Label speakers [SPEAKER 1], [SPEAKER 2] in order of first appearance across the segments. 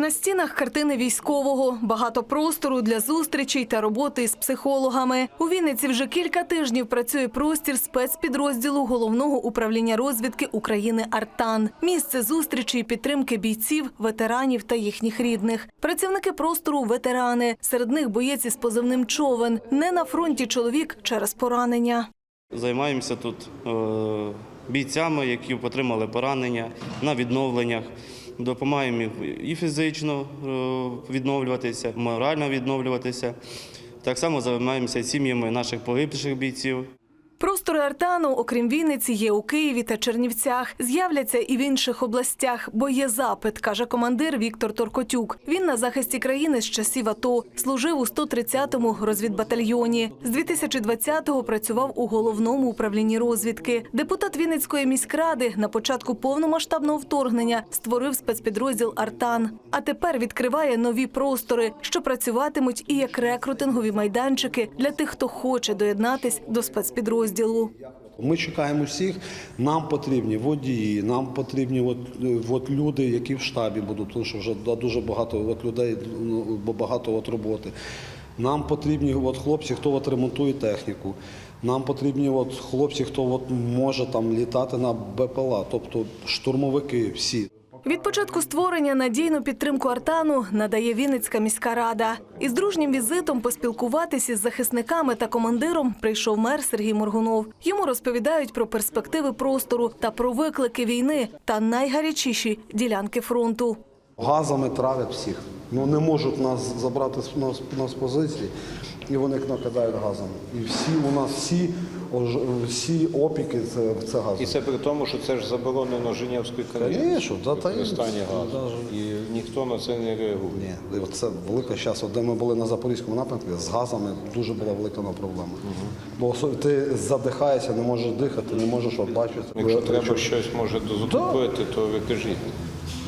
[SPEAKER 1] На стінах картини військового, багато простору для зустрічей та роботи з психологами. У Вінниці вже кілька тижнів працює простір спецпідрозділу головного управління розвідки України Артан. Місце зустрічі і підтримки бійців, ветеранів та їхніх рідних. Працівники простору ветерани. Серед них боєць із позивним човен. Не на фронті чоловік через поранення.
[SPEAKER 2] Займаємося тут е, бійцями, які отримали поранення на відновленнях. Допомагаємо і фізично е, відновлюватися, морально відновлюватися. Так само займаємося сім'ями наших погибших бійців.
[SPEAKER 1] Простори Артану, окрім Вінниці, є у Києві та Чернівцях. З'являться і в інших областях, бо є запит, каже командир Віктор Торкотюк. Він на захисті країни з часів АТО служив у 130-му розвідбатальйоні. З 2020-го працював у головному управлінні розвідки. Депутат Вінницької міськради на початку повномасштабного вторгнення створив спецпідрозділ Артан. А тепер відкриває нові простори, що працюватимуть і як рекрутингові майданчики для тих, хто хоче доєднатись до спецпідрозділу.
[SPEAKER 3] Ми чекаємо всіх. Нам потрібні водії, нам потрібні от, от люди, які в штабі будуть, тому що вже дуже багато от людей, ну, багато от роботи. Нам потрібні от хлопці, хто от ремонтує техніку. Нам потрібні от хлопці, хто от може там літати на БПЛА, тобто штурмовики всі.
[SPEAKER 1] Від початку створення надійну підтримку Артану надає Вінницька міська рада. Із дружнім візитом поспілкуватися з захисниками та командиром прийшов мер Сергій Моргунов. Йому розповідають про перспективи простору та про виклики війни та найгарячіші ділянки фронту.
[SPEAKER 3] Газами травять всіх. Ну не можуть нас забрати нас, нас позиції, і вони накидають газами. І всі у нас всі, всі опіки це, це
[SPEAKER 4] І це при тому, що це ж заборонено Женевською.
[SPEAKER 3] Конечно, да, та й-
[SPEAKER 4] використання газу.
[SPEAKER 3] даже-
[SPEAKER 4] І ніхто на це не реагує.
[SPEAKER 3] Ні, і це велика зараз, де ми були на Запорізькому напрямку, з газами дуже була велика ну, проблема. Бо осо- ти задихаєшся, не можеш дихати, не можеш от бачити.
[SPEAKER 4] Якщо
[SPEAKER 3] Ви-
[SPEAKER 4] треба щось може закупити, то ви кажіть.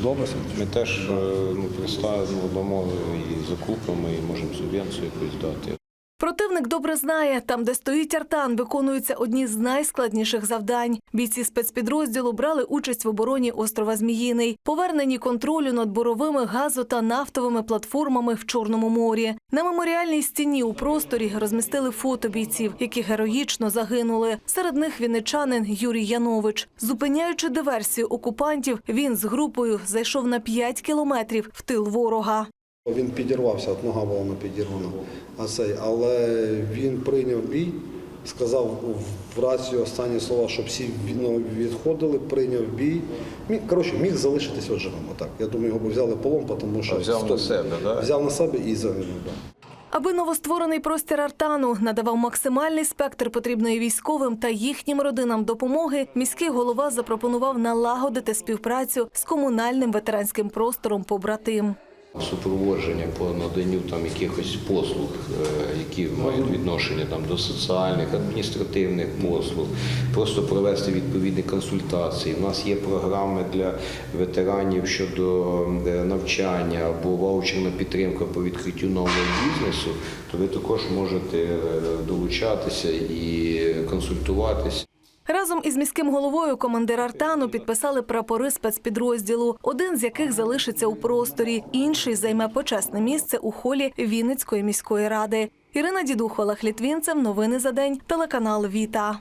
[SPEAKER 3] Добре, Сергій.
[SPEAKER 4] Ми теж е, ну, приставимо дамо і закупимо, і можемо субвенцію якусь дати.
[SPEAKER 1] Противник добре знає, там, де стоїть Артан, виконуються одні з найскладніших завдань. Бійці спецпідрозділу брали участь в обороні острова Зміїний, поверненні контролю над буровими газо та нафтовими платформами в Чорному морі. На меморіальній стіні у просторі розмістили фото бійців, які героїчно загинули. Серед них вінничанин Юрій Янович. Зупиняючи диверсію окупантів, він з групою зайшов на 5 кілометрів в тил ворога.
[SPEAKER 3] Він підірвався, от нога була не підірвана. А цей, але він прийняв бій, сказав в рацію останні слова, щоб всі від- ну, відходили, прийняв бій. Міг, коротше, міг залишитись от живим. Отак. Я думаю, його б взяли в полон, тому що
[SPEAKER 4] взяв на себе, да?
[SPEAKER 3] взяв на себе і загинув. Да.
[SPEAKER 1] Аби новостворений простір Артану надавав максимальний спектр потрібної військовим та їхнім родинам допомоги, міський голова запропонував налагодити співпрацю з комунальним ветеранським простором побратим.
[SPEAKER 4] Супроводження по наданню там якихось послуг, е, які мають відношення там до соціальних, адміністративних послуг, просто провести відповідні консультації. У нас є програми для ветеранів щодо е, навчання або ваучерна підтримка по відкриттю нового бізнесу. То ви також можете е, долучатися і консультуватися.
[SPEAKER 1] Разом із міським головою командир Артану підписали прапори спецпідрозділу, один з яких залишиться у просторі, інший займе почесне місце у холі Вінницької міської ради. Ірина Дідух, Олег Літвінцев. Новини за день. Телеканал Віта.